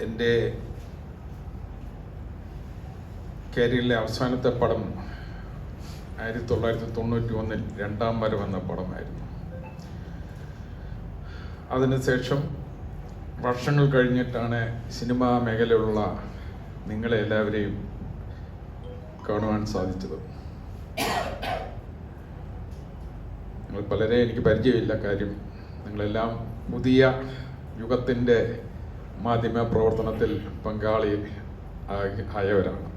എന്റെ കരിയറിലെ അവസാനത്തെ പടം ആയിരത്തി തൊള്ളായിരത്തി തൊണ്ണൂറ്റി ഒന്നിൽ രണ്ടാം വരം എന്ന പടമായിരുന്നു. അതിനുശേഷം വർഷങ്ങൾ കഴിഞ്ഞിട്ടാണ് സിനിമാ മേഖലയിലുള്ള നിങ്ങളെ എല്ലാവരെയും കാണുവാൻ സാധിച്ചത്. നിങ്ങൾ പലരെ എനിക്ക് പരിചയമില്ല കാര്യം. നിങ്ങളെല്ലാം പുതിയ യുഗത്തിന്റെ മാധ്യമ പ്രവർത്തനത്തിൽ പങ്കാളി ആയി- ആയവരാണ്.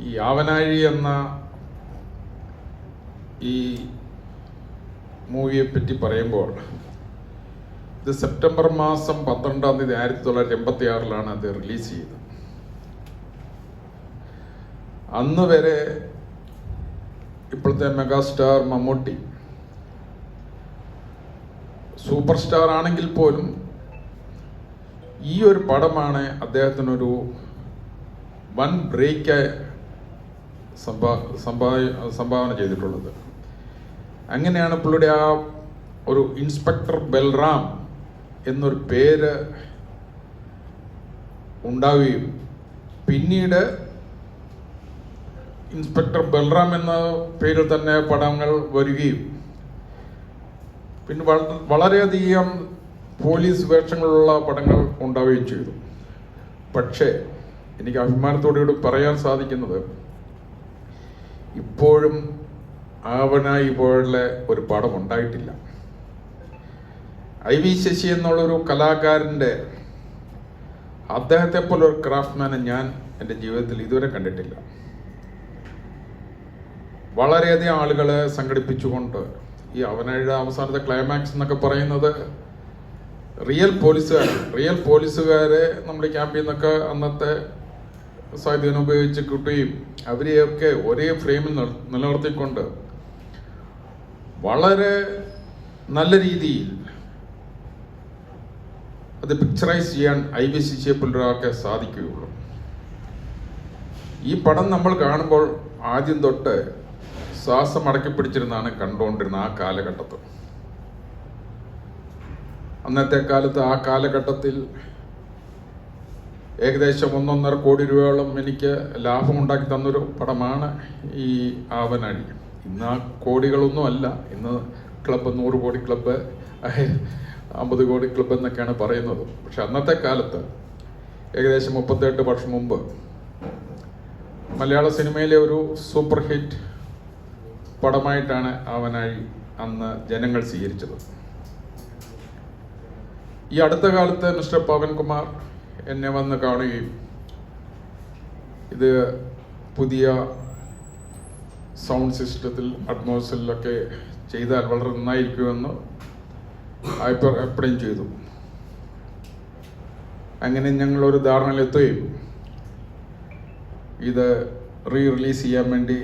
ഈ ആവനാഴി എന്ന ഈ മൂവിയെ പറ്റി പറയുമ്പോൾ ഇത് സെപ്റ്റംബർ മാസം പന്ത്രണ്ടാം തീയതി ആയിരത്തി തൊള്ളായിരത്തി എൺപത്തി ആറിലാണ് അത് റിലീസ് ചെയ്തത്. അന്ന് വരെ ഇപ്പോഴത്തെ മെഗാസ്റ്റാർ മമ്മൂട്ടി സൂപ്പർ സ്റ്റാർ ആണെങ്കിൽ പോലും ഈ ഒരു പടമാണ് അദ്ദേഹത്തിനൊരു വൻ ബ്രേക്ക് സംഭാ സംഭാ- സംഭാവന ചെയ്തിട്ടുള്ളത്. അങ്ങനെയാണ് പുള്ളിയുടെ ആ ഒരു ഇൻസ്പെക്ടർ ബൽറാം എന്നൊരു പേര് ഉണ്ടാവുകയും പിന്നീട് ഇൻസ്പെക്ടർ ബൽറാം എന്ന പേരിൽ തന്നെ പടങ്ങൾ വരികയും പിന്നെ വള- വളരെയധികം പോലീസ് വേഷങ്ങളുള്ള പടങ്ങൾ ഉണ്ടാവുകയും ചെയ്തു. പക്ഷേ എനിക്ക് അഭിമാനത്തോടുകൂടി പറയാൻ സാധിക്കുന്നത് ഇപ്പോഴും ആവനായി പോലുള്ള ഒരു പടം ഉണ്ടായിട്ടില്ല. ഐ വി ശശി എന്നുള്ളൊരു കലാകാരന്റെ അദ്ദേഹത്തെ പോലെ ഒരു ക്രാഫ്റ്റ്മാനെ ഞാൻ എന്റെ ജീവിതത്തിൽ ഇതുവരെ കണ്ടിട്ടില്ല. വളരെയധികം ആളുകളെ സംഘടിപ്പിച്ചുകൊണ്ട് ഈ അവനയുടെ അവസാനത്തെ ക്ലൈമാക്സ് എന്നൊക്കെ പറയുന്നത് റിയൽ പോലീസുകാർ റിയൽ പോലീസുകാരെ നമ്മുടെ ക്യാമ്പിൽ നിന്നൊക്കെ അന്നത്തെ സ്വാധീനം ഉപയോഗിച്ച് കിട്ടുകയും അവരെയൊക്കെ ഒരേ ഫ്രെയിമിൽ നിർ- നിലനിർത്തിക്കൊണ്ട് വളരെ നല്ല രീതിയിൽ അത് പിക്ചറൈസ് ചെയ്യാൻ ഐ വി സി സിയെ പുലരാക്കെ സാധിക്കുകയുള്ളൂ. ഈ പടം നമ്മൾ കാണുമ്പോൾ ആദ്യം തൊട്ട് ശ്വാസം അടക്കി പിടിച്ചിരുന്നാണ് കണ്ടുകൊണ്ടിരുന്നത് ആ കാലഘട്ടത്തിൽ അന്നത്തെ കാലത്ത് ആ കാലഘട്ടത്തിൽ ഏകദേശം ഒന്നൊന്നര കോടി രൂപയോളം എനിക്ക് ലാഭം ഉണ്ടാക്കി തന്നൊരു പടമാണ് ഈ ആവനാഴി. ഇന്ന് ആ കോടികളൊന്നും അല്ല. ഇന്ന് ക്ലബ്ബ് നൂറ് കോടി ക്ലബ്ബ് അമ്പത് കോടി ക്ലബ്ബ് എന്നൊക്കെയാണ് പറയുന്നത്. പക്ഷെ അന്നത്തെ കാലത്ത് ഏകദേശം മുപ്പത്തെട്ട് വർഷം മുമ്പ് മലയാള സിനിമയിലെ ഒരു സൂപ്പർ ഹിറ്റ് പടമായിട്ടാണ് അവനായി അന്ന് ജനങ്ങൾ സ്വീകരിച്ചത്. ഈ അടുത്ത കാലത്ത് മിസ്റ്റർ പവൻകുമാർ എന്നെ വന്ന് കാണുകയും ഇത് പുതിയ സൗണ്ട് സിസ്റ്റത്തിൽ അറ്റ്മോസ്ഫിയറിലൊക്കെ ചെയ്താൽ വളരെ നന്നായിരിക്കുമെന്ന് അഭിപ്രായം ചെയ്തു. അങ്ങനെ ഞങ്ങളൊരു ധാരണയിലെത്തുകയും ഇത് റീ റിലീസ് ചെയ്യാൻ വേണ്ടി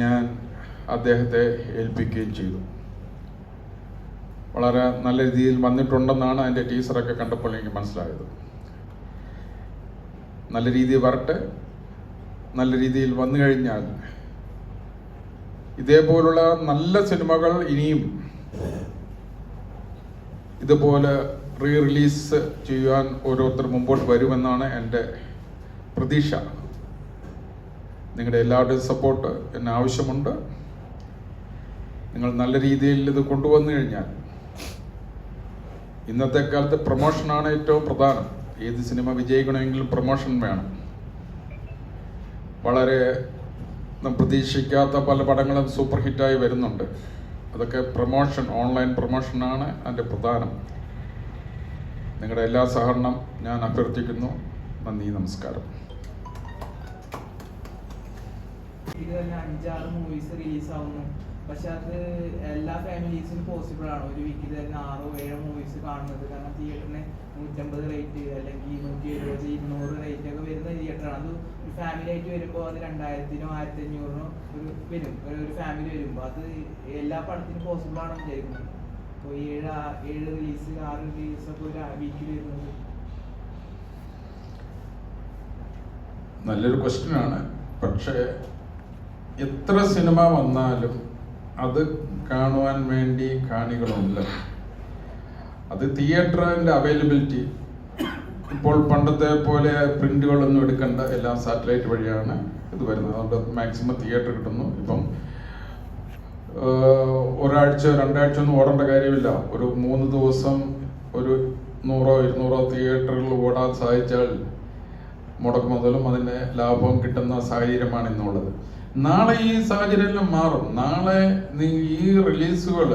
ഞാൻ അദ്ദേഹത്തെ ഏൽപ്പിക്കുകയും ചെയ്തു. വളരെ നല്ല രീതിയിൽ വന്നിട്ടുണ്ടെന്നാണ് അതിന്റെ ടീച്ചറൊക്കെ കണ്ടപ്പോൾ എനിക്ക് മനസ്സിലായത്. നല്ല രീതിയിൽ വരട്ടെ നല്ല രീതിയിൽ വന്നു കഴിഞ്ഞാൽ ഇതേപോലുള്ള നല്ല സിനിമകൾ ഇനിയും ഇതുപോലെ റീ റിലീസ് ചെയ്യാൻ ഓരോരുത്തർ മുമ്പോട്ട് വരുമെന്നാണ് എന്റെ പ്രതീക്ഷ. നിങ്ങളുടെ എല്ലാവരുടെയും സപ്പോർട്ട് എന്നെ ആവശ്യമുണ്ട്. നിങ്ങൾ നല്ല രീതിയിൽ ഇത് കൊണ്ടുവന്നു കഴിഞ്ഞാൽ ഇന്നത്തെ കാലത്ത് പ്രൊമോഷനാണ് ഏറ്റവും പ്രധാനം. ഏത് സിനിമ വിജയിക്കണമെങ്കിലും പ്രൊമോഷൻ വേണം. വളരെ പ്രതീക്ഷിക്കാത്ത പല പടങ്ങളും സൂപ്പർ ഹിറ്റായി വരുന്നുണ്ട്. അതൊക്കെ പ്രൊമോഷൻ ഓൺലൈൻ പ്രൊമോഷനാണ് അതിന്റെ പ്രധാനം. നിങ്ങളുടെ എല്ലാ സഹകരണം ഞാൻ അഭ്യർത്ഥിക്കുന്നു. നന്ദി നമസ്കാരം. ഇത് തന്നെ അഞ്ചാറ് മൂവീസ് റിലീസ് ആവുന്നു. പക്ഷെ അത് എല്ലാ ഫാമിലീസിനും പോസിബിൾ ആണ്? ഒരു വീക്കിൽ തന്നെ ആറോ ഏഴോ മൂവീസ് കാണുന്നത്. കാരണം തിയേറ്ററിന് നൂറ്റമ്പത് റേറ്റ് അല്ലെങ്കിൽ നൂറ്റി എഴുപത് ഇരുന്നൂറ് റേറ്റ് ഒക്കെ വരുന്ന തിയേറ്ററാണ് അത് ഒരു ഫാമിലി ആയിട്ട് വരുമ്പോൾ അത് രണ്ടായിരത്തിനോ ആയിരത്തി അഞ്ഞൂറിനോ ഒരു വരും. ഒരു ഫാമിലി വരുമ്പോൾ അത് എല്ലാ പടത്തിനും പോസിബിൾ ആണെന്ന് വിചാരിക്കുന്നത് അപ്പോൾ ഏഴ് ഏഴ് റിലീസ് ആറ് റിലീസ് ഒക്കെ ഒരു വീക്കിൽ വരുന്നത്. നല്ലൊരു ക്വസ്റ്റ്യൻ ആണ്. പക്ഷേ എത്ര സിനിമ വന്നാലും അത് കാണുവാൻ വേണ്ടി കാണികളുണ്ട്. അത് തിയേറ്ററിന്റെ അവൈലബിലിറ്റി ഇപ്പോൾ പണ്ടത്തെ പോലെ പ്രിന്റുകളൊന്നും എടുക്കേണ്ട. എല്ലാം സാറ്റലൈറ്റ് വഴിയാണ് ഇത് വരുന്നത്. അതുകൊണ്ട് മാക്സിമം തിയേറ്റർ കിട്ടുന്നു. ഇപ്പം ഒരാഴ്ച രണ്ടാഴ്ച ഒന്നും ഓടേണ്ട കാര്യമില്ല. ഒരു മൂന്ന് ദിവസം ഒരു നൂറോ ഇരുന്നൂറോ തിയേറ്ററുകൾ ഓടാൻ സാധിച്ചാൽ മുടക്ക് അതിന് ലാഭം കിട്ടുന്ന സാഹചര്യമാണ് ഇന്നുള്ളത്. നാളെ ഈ സാഹചര്യം മാറും. നാളെ ഈ റിലീസുകൾ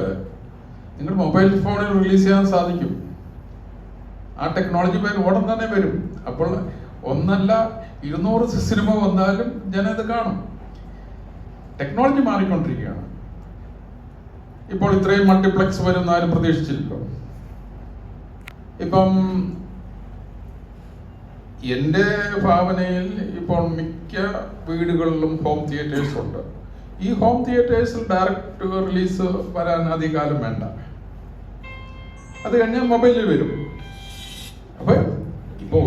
നിങ്ങളുടെ മൊബൈൽ ഫോണിൽ റിലീസ് ചെയ്യാൻ സാധിക്കും. ആ ടെക്നോളജി പേര് ഉടൻ തന്നെ വരും. അപ്പോൾ ഒന്നല്ല ഇരുന്നൂറ് സിനിമ വന്നാലും ജനം ഇത് കാണും. ടെക്നോളജി മാറിക്കൊണ്ടിരിക്കുകയാണ്. ഇപ്പോൾ ഇത്രയും മൾട്ടിപ്ലക്സ് വരും ആരും പ്രതീക്ഷിച്ചില്ലല്ലോ. ഇപ്പം എന്റെ ഭാവനയിൽ ഇപ്പോൾ മിക്ക വീടുകളിലും ഹോം തിയേറ്റേഴ്സ് ഉണ്ട്. ഈ ഹോം തിയേറ്റേഴ്സിൽ ഡയറക്ട് റിലീസ് വരാൻ അധികാലം വേണ്ട. അത് കഴിഞ്ഞാൽ മൊബൈലിൽ വരും. അപ്പൊ ഇപ്പോ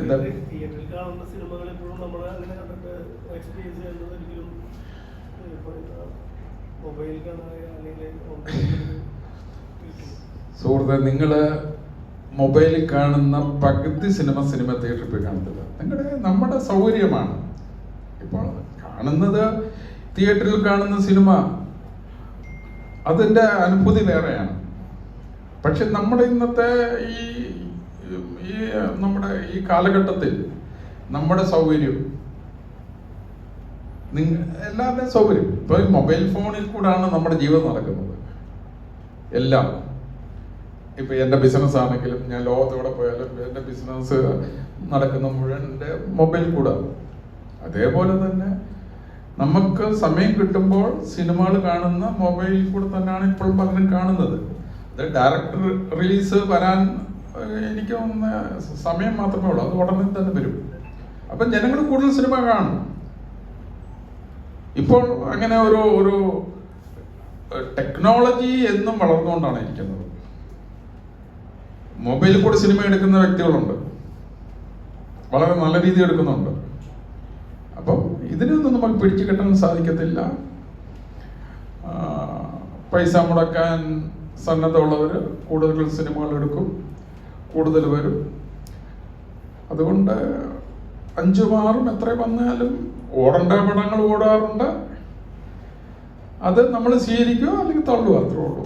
എന്താ? സുഹൃത്തെ നിങ്ങൾ മൊബൈലിൽ കാണുന്ന പകുതി സിനിമ സിനിമ തിയേറ്ററിൽ പോയി കാണത്തില്ല. നിങ്ങളുടെ നമ്മുടെ സൗകര്യമാണ്. ഇപ്പോൾ കാണുന്നത് തിയേറ്ററിൽ കാണുന്ന സിനിമ അതിന്റെ അനുഭൂതി വേറെയാണ്. പക്ഷെ നമ്മുടെ ഇന്നത്തെ ഈ ഈ നമ്മുടെ ഈ കാലഘട്ടത്തിൽ നമ്മുടെ സൗകര്യം നിങ്ങ എല്ലാവരുടെയും സൗകര്യം. ഇപ്പോൾ മൊബൈൽ ഫോണിൽ കൂടാണ് നമ്മുടെ ജീവിതം നടക്കുന്നത്. എല്ലാം. ഇപ്പൊ എന്റെ ബിസിനസ് ആണെങ്കിലും ഞാൻ ലോകത്തോടെ പോയാലും എന്റെ ബിസിനസ് നടക്കുന്ന മുഴുവൻ മൊബൈൽ കൂടെ. അതേപോലെ തന്നെ നമുക്ക് സമയം കിട്ടുമ്പോൾ സിനിമകൾ കാണുന്ന മൊബൈൽ കൂടെ തന്നെയാണ് ഇപ്പോൾ പലരും കാണുന്നത്. അത് ഡയറക്ടർ റിലീസ് വരാൻ എനിക്ക് ഒന്ന് സമയം മാത്രമേ ഉള്ളൂ. അത് ഉടനെ തന്നെ വരും. അപ്പം ജനങ്ങൾ കൂടുതൽ സിനിമ കാണും. ഇപ്പോൾ അങ്ങനെ ഒരു ഒരു ടെക്നോളജി എന്നും വളർന്നുകൊണ്ടാണ് ഇരിക്കുന്നത്. മൊബൈലിൽ കൂടെ സിനിമ എടുക്കുന്ന വ്യക്തികളുണ്ട്. വളരെ നല്ല രീതിയിൽ എടുക്കുന്നുണ്ട്. അപ്പം ഇതിനൊന്നും നമുക്ക് പിടിച്ചു കെട്ടാൻ സാധിക്കത്തില്ല. പൈസ മുടക്കാൻ സന്നദ്ധമുള്ളവർ കൂടുതൽ സിനിമകൾ എടുക്കും കൂടുതൽ വരും. അതുകൊണ്ട് അഞ്ചും ആറും എത്ര വന്നാലും ഓടേണ്ട പടങ്ങൾ ഓടാറുണ്ട്. അത് നമ്മൾ സ്വീകരിക്കുക അല്ലെങ്കിൽ തള്ളുക അത്രേ ഉള്ളൂ.